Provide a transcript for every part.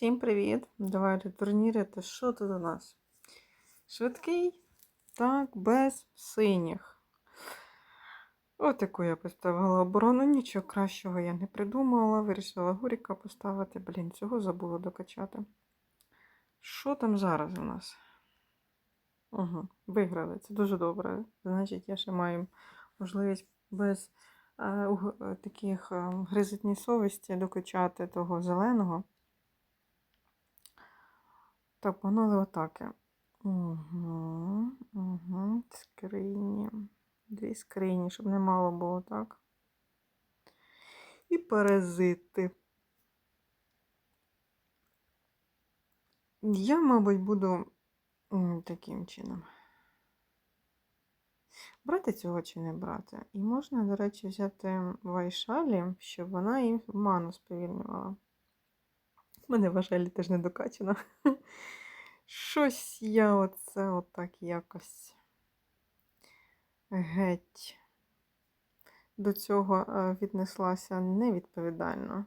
Всім привіт! Давайте турнірити. Що тут у нас? Швидкий, так, без синіх. Отаку я поставила оборону. Нічого кращого я не придумала. Вирішила гуріка поставити. Блін, цього забула докачати. Що там зараз у нас? Угу, виграли. Це дуже добре. Значить, я ще маю можливість без е, е, таких е, гризотній совісті докачати того зеленого. Так, погнали атаки. Угу, угу. Скрині. Дві скрині, щоб не мало було, так? І паразити. Я, мабуть, буду таким чином. Брати цього чи не брати? І можна, до речі, взяти вайшалі, щоб вона їм ману сповільнювала. Мене вайшалі теж не докачано. Щось я оце отак якось геть до цього е, віднеслася невідповідально.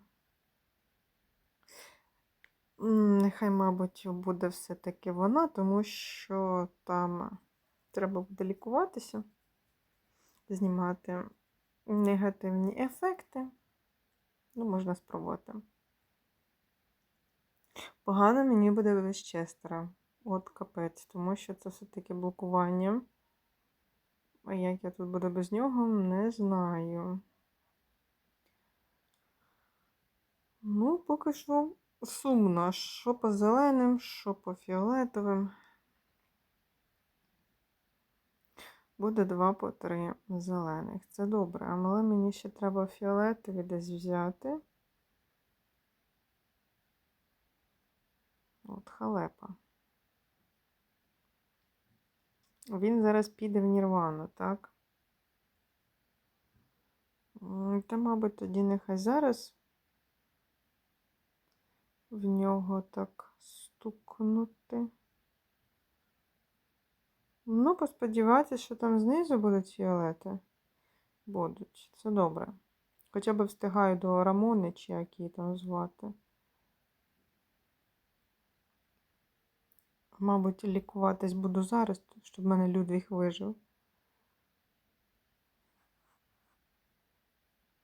Нехай, мабуть, буде все-таки вона, тому що там треба буде лікуватися, знімати негативні ефекти. Ну, можна спробувати. Погано мені буде без Честера. От капець, тому що це все-таки блокування. А як я тут буду без нього, не знаю. Ну, поки що сумно. Що по зеленим, що по фіолетовим. Буде 2 по 3 зелених. Це добре. Але мені ще треба фіолетові десь взяти. От халепа. Він зараз піде в Нірвану, так? Та, мабуть, тоді нехай зараз в нього так стукнути. Ну, посподіватися, що там знизу будуть фіолети. Будуть. Це добре. Хоча б встигаю до Рамони, чи як її там звати. Мабуть, лікуватись буду зараз, щоб в мене Людвіг вижив.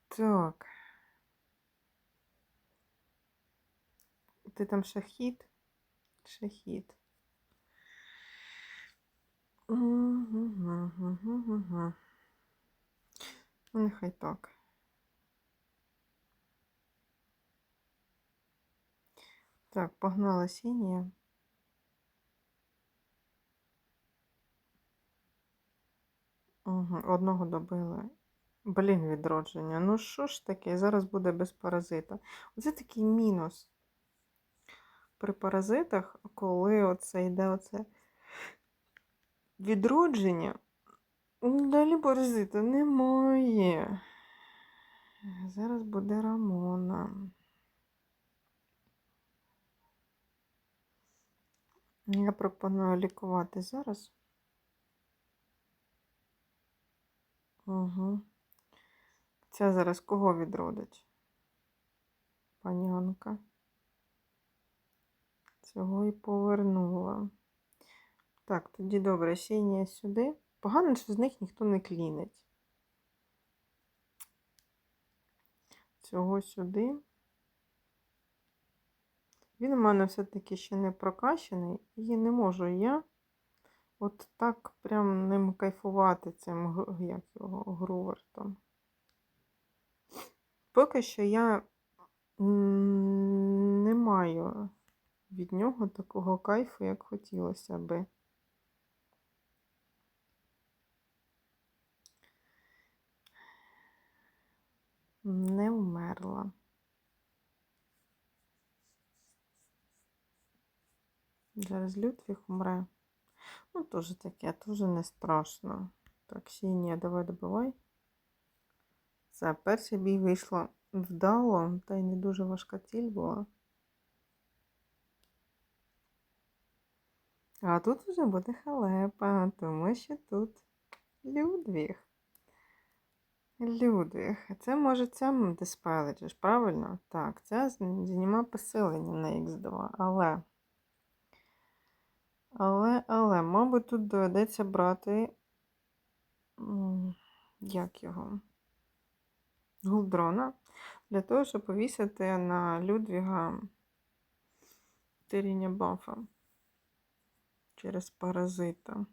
Так. Ти там шахід? Шахід. Угу. Ну, нехай так. Так, погнала синя. Одного добили. Блін, відродження. Ну що ж таке? Зараз буде без паразита. Оце такий мінус. При паразитах, коли оце йде оце відродження, далі паразита немає. Зараз буде Рамона. Я пропоную лікувати зараз. Угу. Ця зараз кого відродить? Панянка. Цього і повернула. Так, тоді добре, сінія сюди. Погано, що з них ніхто не клінить. Цього сюди. Він у мене все-таки ще не прокачаний, і не можу я от так прям ним кайфувати цим, як його, Грувертом. Поки що я не маю від нього такого кайфу, як хотілося би. Не вмерла. Зараз Людвіг умре. Ну, теж таке, теж не страшно. Так, сінія, давай добивай. Це перший бій вийшло вдало, та й не дуже важка ціль була. А тут вже буде халепа, тому що тут Людвіг. Людвиг, це може ця диспелить, правильно? Так, це знімає посилення на Х2, але. Але, але, мабуть, тут доведеться брати. Як його? Гулдрона. Для того, щоб повісити на Людвіга тиріння бафа через паразита.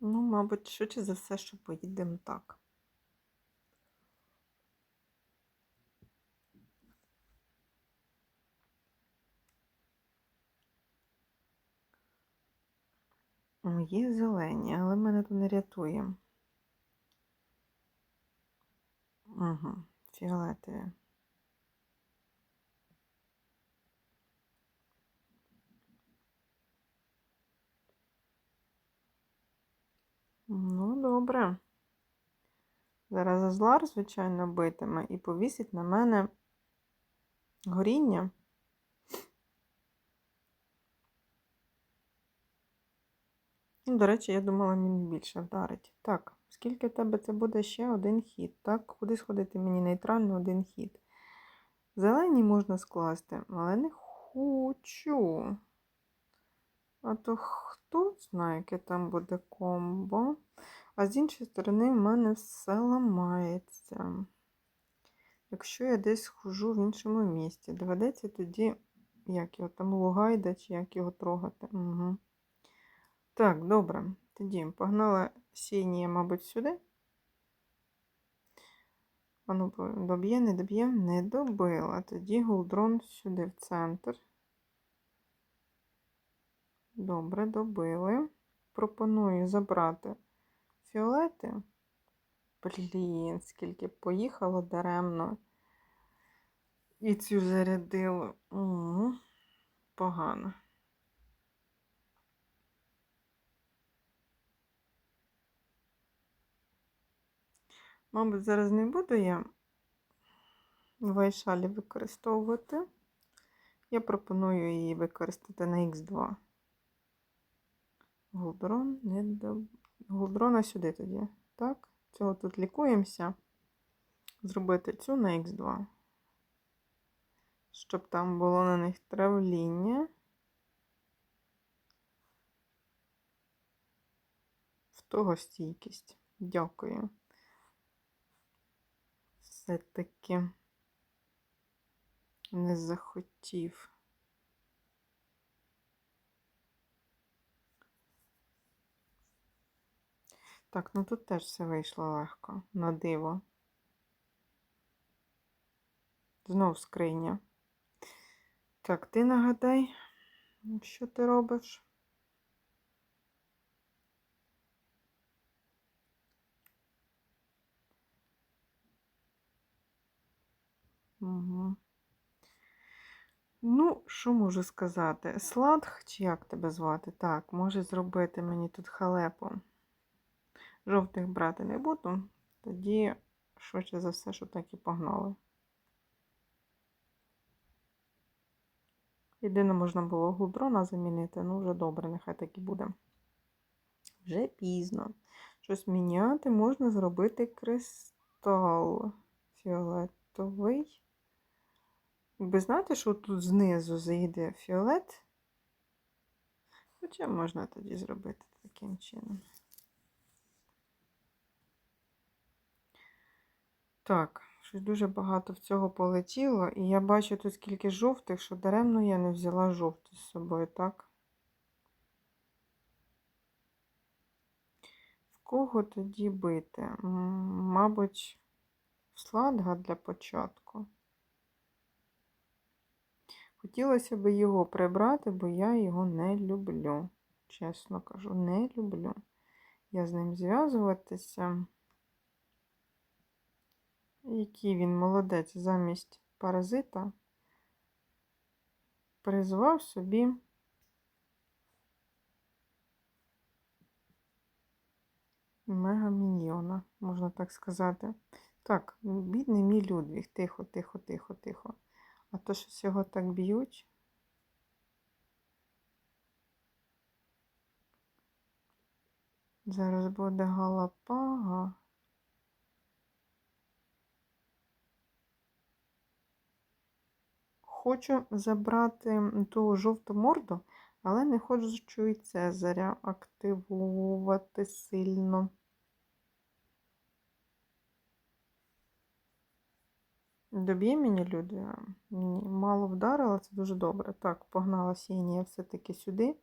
Ну, мабуть, швидше за все, що поїдемо так. О, Є зелені, але мене тут не рятує. Угу, фіолетові. Ну, добре. Зараз Азлар, звичайно, битиме і повісить на мене горіння. До речі, я думала, він більше вдарить. Так, скільки в тебе це буде ще один хід? Так, куди сходити мені нейтрально один хід? Зелені можна скласти, але не хочу. А то хто знає, яке там буде комбо. А з іншої сторони, в мене все ламається. Якщо я десь схожу в іншому місці, доведеться тоді, як його там лугайда, чи як його трогати. Угу. Так, добре. Тоді погнала сінія, мабуть, сюди. А ну, доб'є, не доб'є, не добила. Тоді голдрон сюди в центр. Добре, добили. Пропоную забрати фіолети. Блін, скільки поїхало даремно. І цю зарядило. Угу. Погано. Мабуть, зараз не буду я вайшалі використовувати. Я пропоную її використати на Х2. Гулдрон не до... Гулдрона сюди тоді. Так, цього тут лікуємося. Зробити цю на Х2. Щоб там було на них травління. В того стійкість. Дякую. Все-таки не захотів. Так, ну тут теж все вийшло легко, на диво. Знов скриня. Так, ти нагадай, що ти робиш? Угу. Ну, що можу сказати? Сладх, чи як тебе звати? Так, може зробити мені тут халепу. Жовтих брати не буду, тоді, швидше за все, що так і погнали. Єдине, можна було гудрона замінити, ну вже добре, нехай так і буде. Вже пізно. Щось міняти можна зробити кристал фіолетовий. Ви знаєте, що тут знизу зайде фіолет? Хоча можна тоді зробити таким чином. Так, щось дуже багато в цього полетіло, і я бачу тут скільки жовтих, що даремно я не взяла жовті з собою, так? В кого тоді бити? Мабуть, в сладга для початку. Хотілося б його прибрати, бо я його не люблю. Чесно кажу, не люблю. Я з ним зв'язуватися. Який він молодець замість паразита призвав собі мегаміньйона, можна так сказати. Так, бідний мій Людвіг, тихо, тихо, тихо, тихо. А то щось його так б'ють. Зараз буде галапага. Хочу забрати ту жовту морду, але не хочу і Цезаря активувати сильно. Доб'є мені люди? Ні, мало вдарила, це дуже добре. Так, погнала сінія все-таки сюди.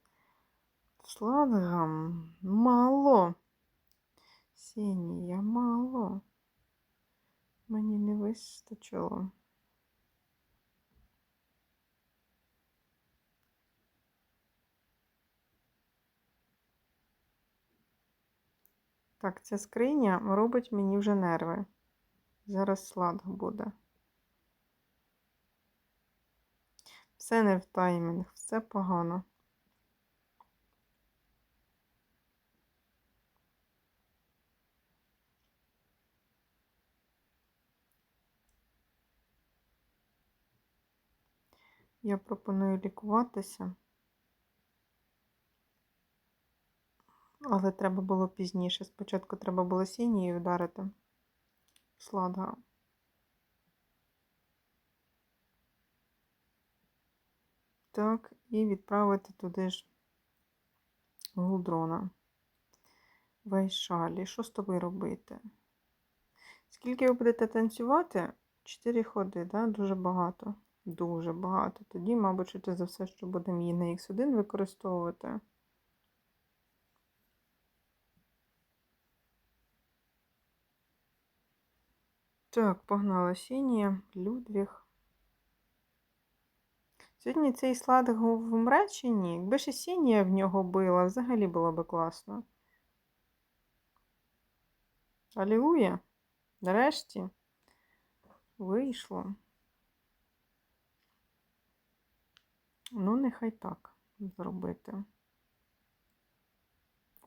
Сладгам. Мало. Сінія, мало. Мені не вистачило. Так, ця скриня робить мені вже нерви. Зараз сладг буде. Все не в таймінг, все погано. Я пропоную лікуватися. Але треба було пізніше. Спочатку треба було сінією вдарити. Сладга. Так, і відправити туди ж гулдрона. Вайшалі. Що з тобою робити? Скільки ви будете танцювати? Чотири ходи, да? Дуже багато. Дуже багато. Тоді, мабуть, швидше за все, що будемо її на Х1 використовувати. Так, погнала Сінія, Людвіг. Сьогодні цей сладг вмре чи ні? Якби ще Сінія в нього била, взагалі було би класно. Алілуя! Нарешті вийшло. Ну, нехай так зробити.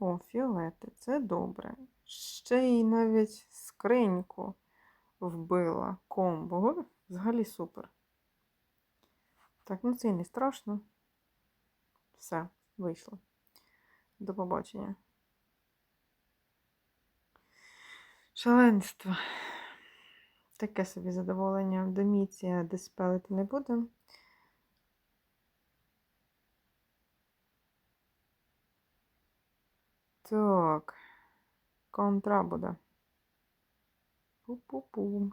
О, фіолети, це добре. Ще й навіть скриньку вбила комбо. Взагалі супер. Так, ну це і не страшно. Все, вийшло. До побачення. Шаленство. Таке собі задоволення. Доміція диспелити не буде. Так, контра буде. Пу-пу-пу.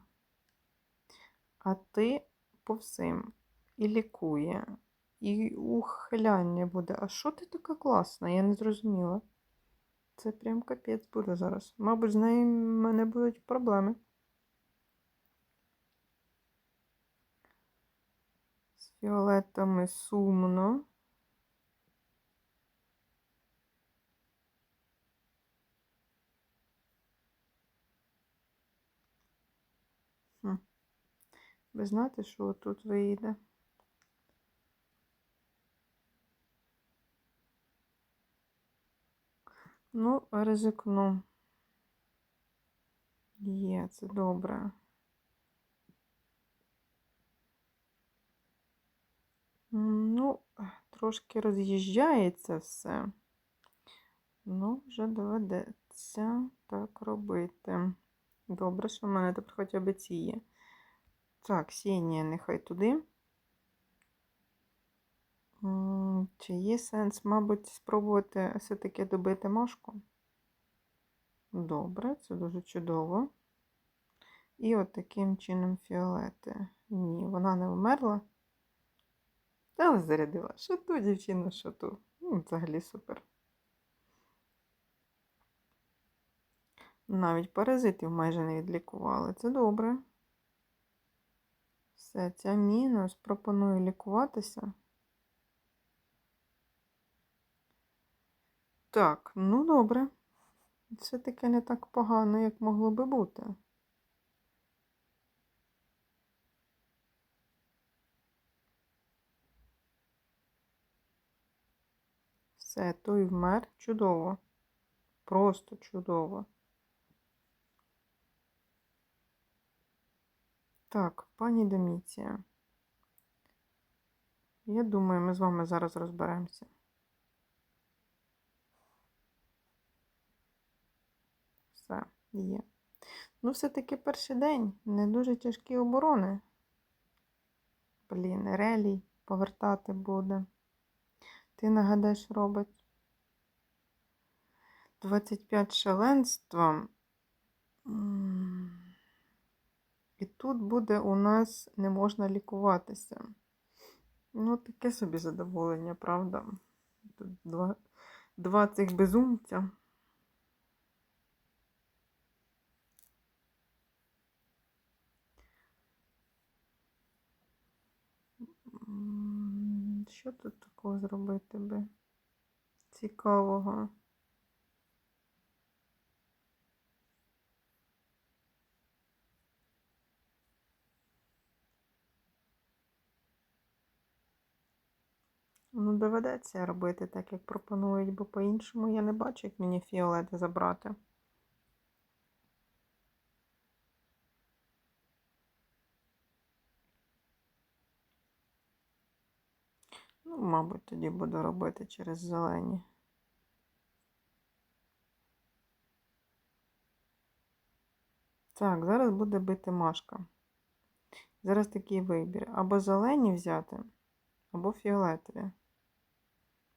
А ти по всім і лікує, і ухиляння буде. А що ти така класна? Я не зрозуміла. Це прям капець буде зараз. Мабуть, з нею в мене будуть проблеми. З фіолетами сумно. Хм. Ви знаєте, що тут вийде? Ну, ризикну. Є, це добре. Ну, трошки роз'їжджається все. Ну, вже доведеться так робити. Добре, що в мене тепер хоча б ці є. Так, сінія нехай туди. Чи є сенс, мабуть, спробувати все-таки добити машку? Добре, це дуже чудово. І от таким чином фіолети. Ні, вона не вмерла. Але зарядила. Що ту, дівчина, що ту. Ну, Взагалі супер. Навіть паразитів майже не відлікували. Це добре. Все, ця мінус. Пропоную лікуватися. Так, ну добре. Все таки не так погано, як могло би бути. Все, той вмер. Чудово. Просто чудово. Так, пані Доміція. Я думаю, ми з вами зараз розберемося. Все, є. Ну, все-таки перший день. Не дуже тяжкі оборони. Блін, релій повертати буде. Ти нагадаєш, робить 25 шаленства. І тут буде у нас не можна лікуватися. Ну, таке собі задоволення, правда? Тут два, два цих безумця. Що тут такого зробити би? Цікавого. Ну, доведеться робити так, як пропонують, бо по-іншому я не бачу, як мені фіолети забрати. Ну, мабуть, тоді буду робити через зелені. Так, зараз буде бити Машка. Зараз такий вибір. Або зелені взяти, або фіолетові.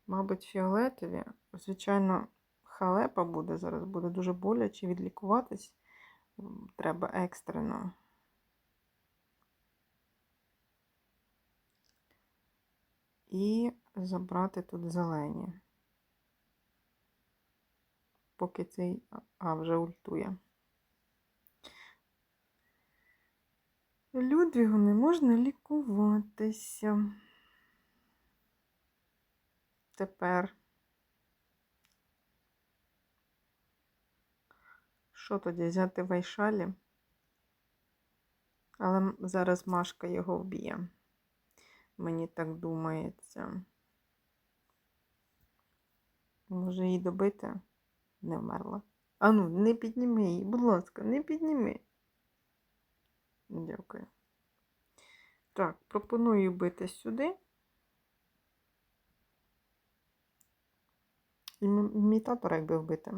Мабуть, фіолетові. Звичайно, халепа буде зараз, буде дуже боляче відлікуватись. Треба екстрено. І забрати тут зелені. Поки цей. А, вже ультує. Людвігу не можна лікуватися. Тепер. Що тоді взяти вайшалі? Але зараз Машка його вб'є. Мені так думається. Може її добити? Не вмерла. Ану, не підніми її, будь ласка, не підніми. Дякую. Так, пропоную бити сюди. Ім- Імітатора якби вбити.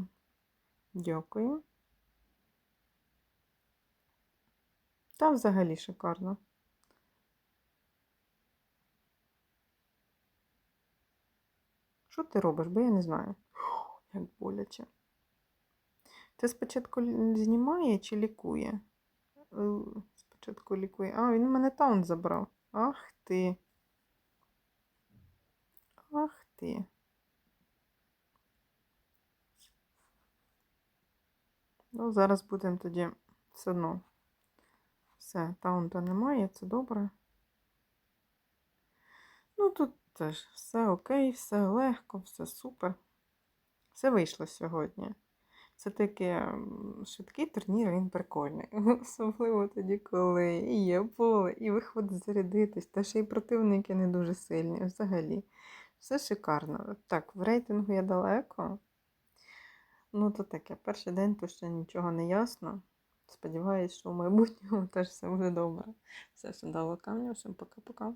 Дякую. Та взагалі шикарно. Що ти робиш? Бо я не знаю. Як боляче. Ти спочатку знімає чи лікує? Е, Спочатку лікує. А, він мене таунт забрав. Ах ти. Ах ти. Ну, зараз будемо тоді все одно. Все, таунта немає, це добре. Ну, тут теж все окей, все легко, все супер. Все вийшло сьогодні. Це таки м, швидкий турнір, він прикольний. Особливо тоді, коли і є поле, і виходить зарядитись, та ще й противники не дуже сильні. Взагалі. Все шикарно. Так, в рейтингу я далеко. Ну, то таке, перший день то ще нічого не ясно. Сподіваюсь, що в майбутньому теж все буде добре. Все, всім дало камня, всім пока-пока.